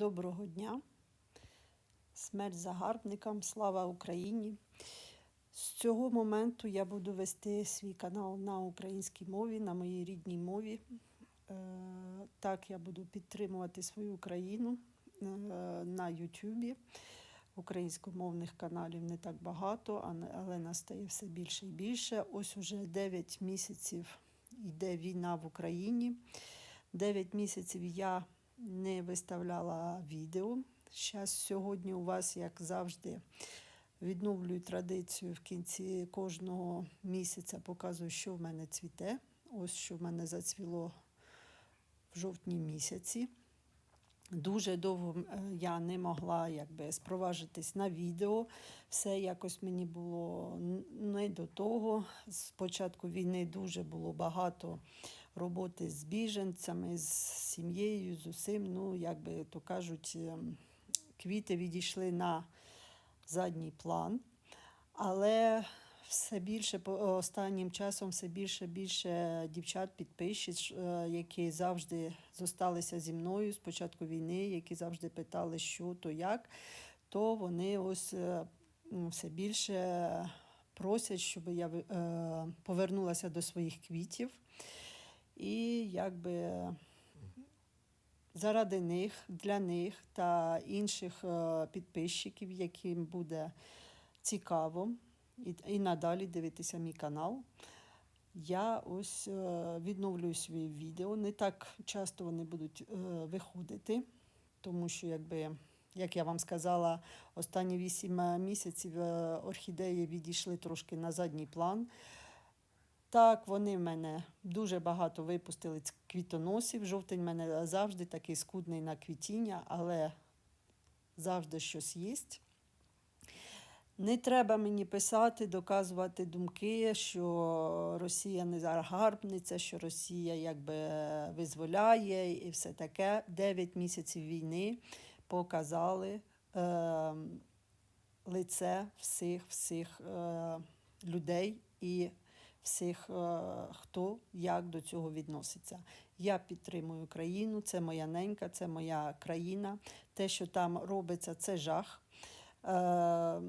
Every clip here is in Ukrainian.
Доброго дня. Смерть загарбникам, слава Україні. З цього моменту я буду вести свій канал на українській мові, на моїй рідній мові. Е, Так, я буду підтримувати свою країну е, на Ютубі. Українськомовних каналів не так багато, але настає все більше і більше. Ось уже 9 місяців йде війна в Україні. 9 місяців я не виставляла відео. Зараз сьогодні у вас, як завжди, відновлюю традицію в кінці кожного місяця, показую, що в мене цвіте. Ось що в мене зацвіло в жовтні місяці. Дуже довго е, я не могла якби спроважитись на відео. Все якось мені було не до того. З початку війни дуже було багато роботи з біженцями, з сім'єю, з усім. Ну, як би то кажуть, ем, квіти відійшли на задній план. Але все більше останнім часом все більше більше дівчат підписчиць, е, які завжди зосталися зі мною з початку війни, які завжди питали, що то як, то вони ось е, все більше просять, щоб я е, повернулася до своїх квітів. І якби заради них, для них та інших е, підписчиків, яким буде цікаво і, і надалі дивитися мій канал. Я ось е, відновлюю свої відео. Не так часто вони будуть е, виходити, тому що, якби, як я вам сказала, останні вісім місяців орхідеї відійшли трошки на задній план. Так, вони в мене дуже багато випустили квітоносів. Жовтень в мене завжди такий скудний на квітіння, але завжди щось є. Не треба мені писати, доказувати думки, що Росія не загарбниця, що Росія якби визволяє і все таке. Дев'ять місяців війни показали е, лице всіх всіх е, людей і всіх, е, хто як до цього відноситься. Я підтримую країну, це моя ненька, це моя країна. Те, що там робиться, це жах. Е,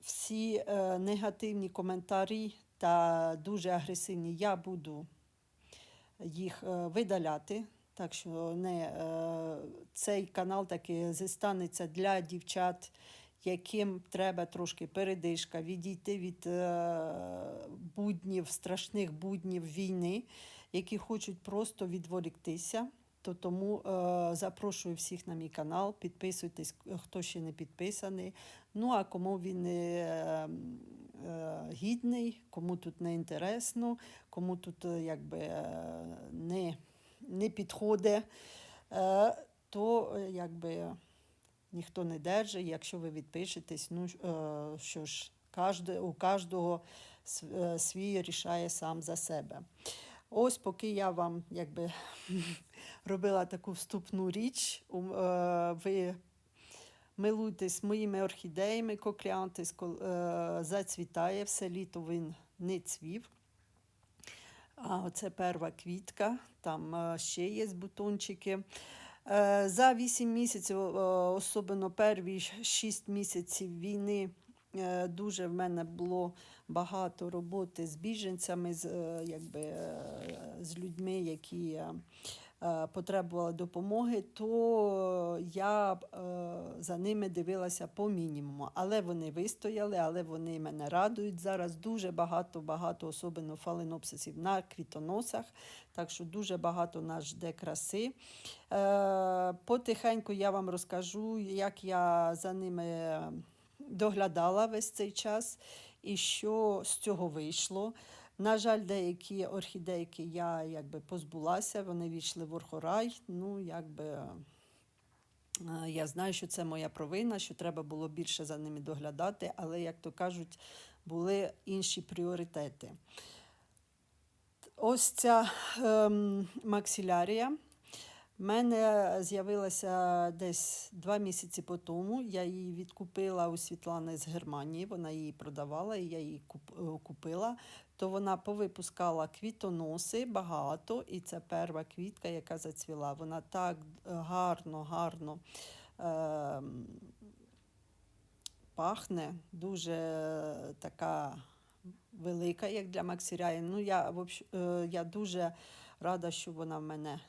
всі е, негативні коментарі та дуже агресивні я буду їх видаляти. Так що не, цей канал таки зістанеться для дівчат, яким треба трошки передишка, відійти від е, буднів, страшних буднів війни, які хочуть просто відволіктися. То тому е, запрошую всіх на мій канал, підписуйтесь, хто ще не підписаний. Ну а кому він е, е, гідний, кому тут не інтересно, кому тут е, якби е, не, не підходить, е, то е, якби ніхто не держить. Якщо ви відпишетесь, ну е, що ж, у кожного е, свій рішає сам за себе. Ось поки я вам якби робила таку вступну річ, е, ви милуйтесь моїми орхідеями, коклянтис е, зацвітає, все літо він не цвів. А оце перша квітка, там ще є бутончики. Е, За 8 місяців, особливо перві 6 місяців війни, е, дуже в мене було багато роботи з біженцями, з, е, якби, з людьми, які потребували допомоги, то я е, за ними дивилася по мінімуму. Але вони вистояли, але вони мене радують. Зараз дуже багато, багато, особливо фаленопсисів на квітоносах. Так що дуже багато нас жде краси. Е, потихеньку я вам розкажу, як я за ними доглядала весь цей час і що з цього вийшло. На жаль, деякі орхідейки я якби позбулася, вони війшли в орхорай. Ну, якби е, я знаю, що це моя провина, що треба було більше за ними доглядати, але, як то кажуть, були інші пріоритети. Ось ця ем, максилярія. В мене з'явилася десь два місяці по тому. Я її відкупила у Світлани з Германії. Вона її продавала, і я її е, купила. То вона повипускала квітоноси багато, і це перша квітка, яка зацвіла. Вона так е, гарно, гарно е, пахне дуже така велика, як для Максіряї. Ну, я, е, я дуже рада, що вона в мене,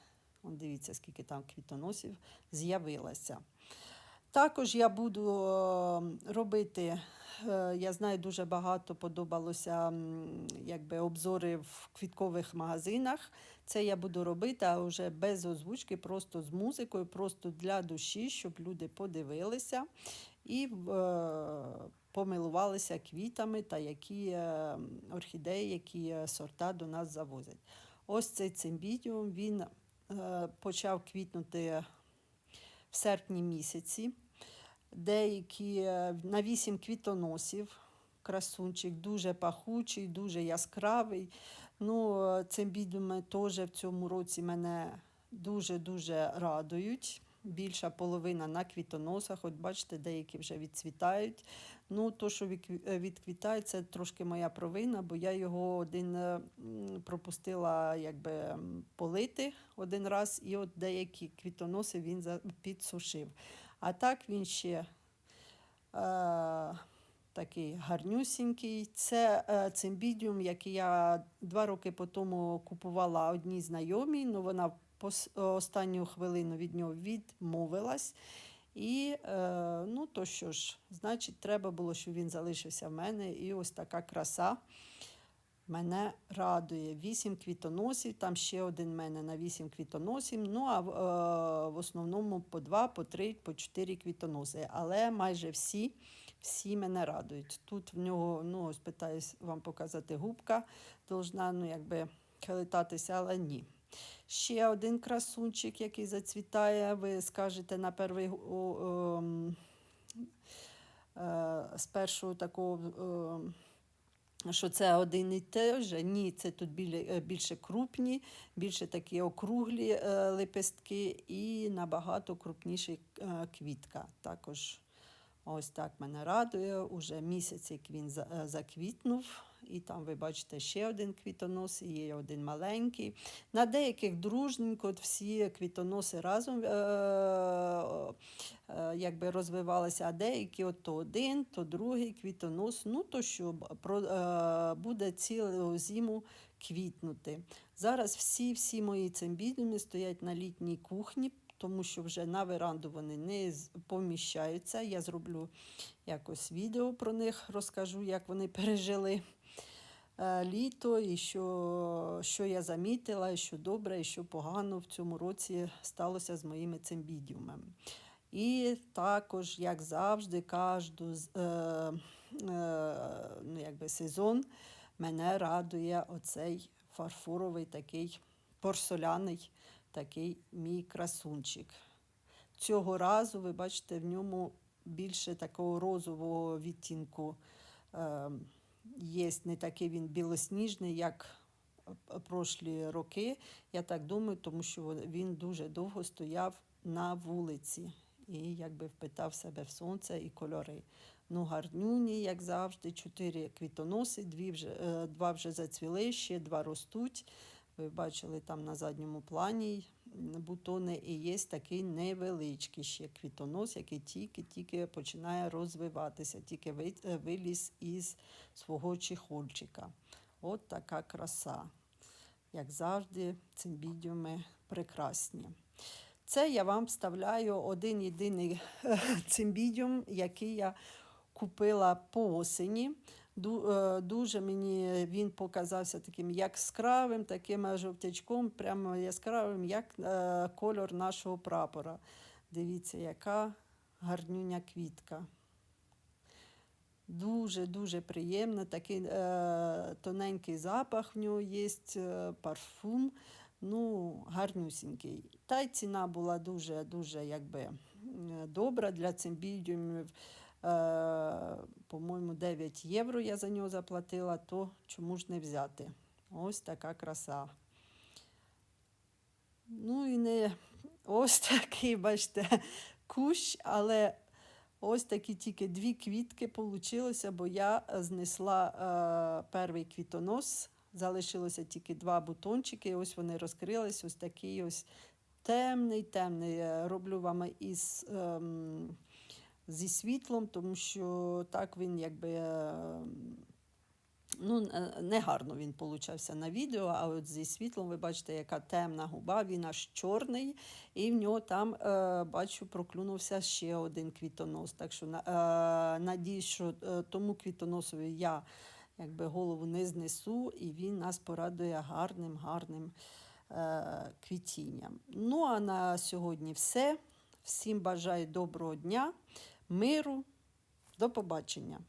дивіться, скільки там квітоносів, з'явилася. Також я буду е, робити, е, я знаю, дуже багато подобалося якби, обзори в квіткових магазинах. Це я буду робити, а вже без озвучки, просто з музикою, просто для душі, щоб люди подивилися і е, помилувалися квітами та які е, орхідеї, які сорта до нас завозять. Ось цей цимбідіум, він почав квітнути в серпні місяці. Деякі е, на вісім квітоносів. Красунчик дуже пахучий, дуже яскравий. Ну, Цим цимбідіуми теж в цьому році мене дуже-дуже радують. Більша половина на квітоносах. От бачите, деякі вже відцвітають. Ну, то, що е, відквітає, це трошки моя провина, бо я його один е, пропустила якби, полити один раз, і от деякі квітоноси він підсушив. А так він ще е, такий гарнюсінький. Це е, цимбідіум, який я два роки по тому купувала одній знайомій, але вона пос- останню хвилину від нього відмовилась. І е, ну то що ж, значить, треба було, щоб він залишився в мене. І ось така краса мене радує. Вісім квітоносів, там ще один в мене на вісім квітоносів. Ну а е, в основному по два, по три, по чотири квітоноси. Але майже всі, всі мене радують. Тут в нього, ну ось питаюсь вам показати губка, должна ну, якби хилитатися, але ні. Ще один красунчик, який зацвітає, ви скажете на перший ем, е, з першого такого. ем, що це один і те же. Ні, це тут е, більше крупні, більше такі округлі е, лепестки і набагато крупніша е, квітка. Також ось так мене радує. Уже місяць, як він за- заквітнув. І там ви бачите ще один квітонос, і є один маленький. На деяких дружненько всі квітоноси разом е, е, якби розвивалися, а деякі от то один, то другий квітонос. Ну то що про, е, буде цілу зиму квітнути. Зараз всі всі мої цимбідіуми стоять на літній кухні, тому що вже на веранду вони не поміщаються. Я зроблю якось відео про них, розкажу, як вони пережили е, літо, і що, що я замітила, і що добре, і що погано в цьому році сталося з моїми цимбідіумами. І також, як завжди, кожну е, е, ну, якби сезон мене радує оцей фарфоровий такий порцеляний такий мій красунчик. Цього разу, ви бачите, в ньому більше такого розового відтінку. Е, є не такий він білосніжний, як прошлі роки. Я так думаю, тому що він дуже довго стояв на вулиці і якби впитав себе в сонце і кольори. Ну, гарнюні, як завжди, чотири квітоноси, дві вже, е, два вже зацвіли, ще два ростуть. Ви бачили там на задньому плані бутони, і є такий невеличкий ще квітонос, який тільки-тільки починає розвиватися, тільки е, виліз із свого чехольчика. От така краса. Як завжди, цимбідіуми прекрасні. Це я вам вставляю один єдиний цимбідіум, який я купила по осені. Е, Дуже мені він показався таким яскравим, таким е, жовтячком, прямо яскравим, як е, кольор нашого прапора. Дивіться, яка гарнюня квітка. Дуже-дуже приємно, такий е, тоненький запах в нього є, парфум. Ну, гарнюсінький. Та й ціна була дуже-дуже якби, добра для цимбідіумів. Е, по-моєму, 9 євро я за нього заплатила, то чому ж не взяти? Ось така краса. Ну і не ось такий, бачите, кущ, але ось такі тільки дві квітки получилося, бо я знесла е, перший квітонос, залишилося тільки два бутончики, ось вони розкрились, ось такий ось темний, темний. Е, Роблю вам із, ем, зі світлом, тому що так він якби. ем, Ну, е, не гарно він получався на відео, а от зі світлом ви бачите, яка темна губа, він аж чорний, і в нього там, е, бачу, проклюнувся ще один квітонос. Так що е, надіюсь, що е, тому квітоносові я якби, голову не знесу, і він нас порадує гарним, гарним е, квітінням. Ну, а на сьогодні все. Всім бажаю доброго дня, миру, до побачення.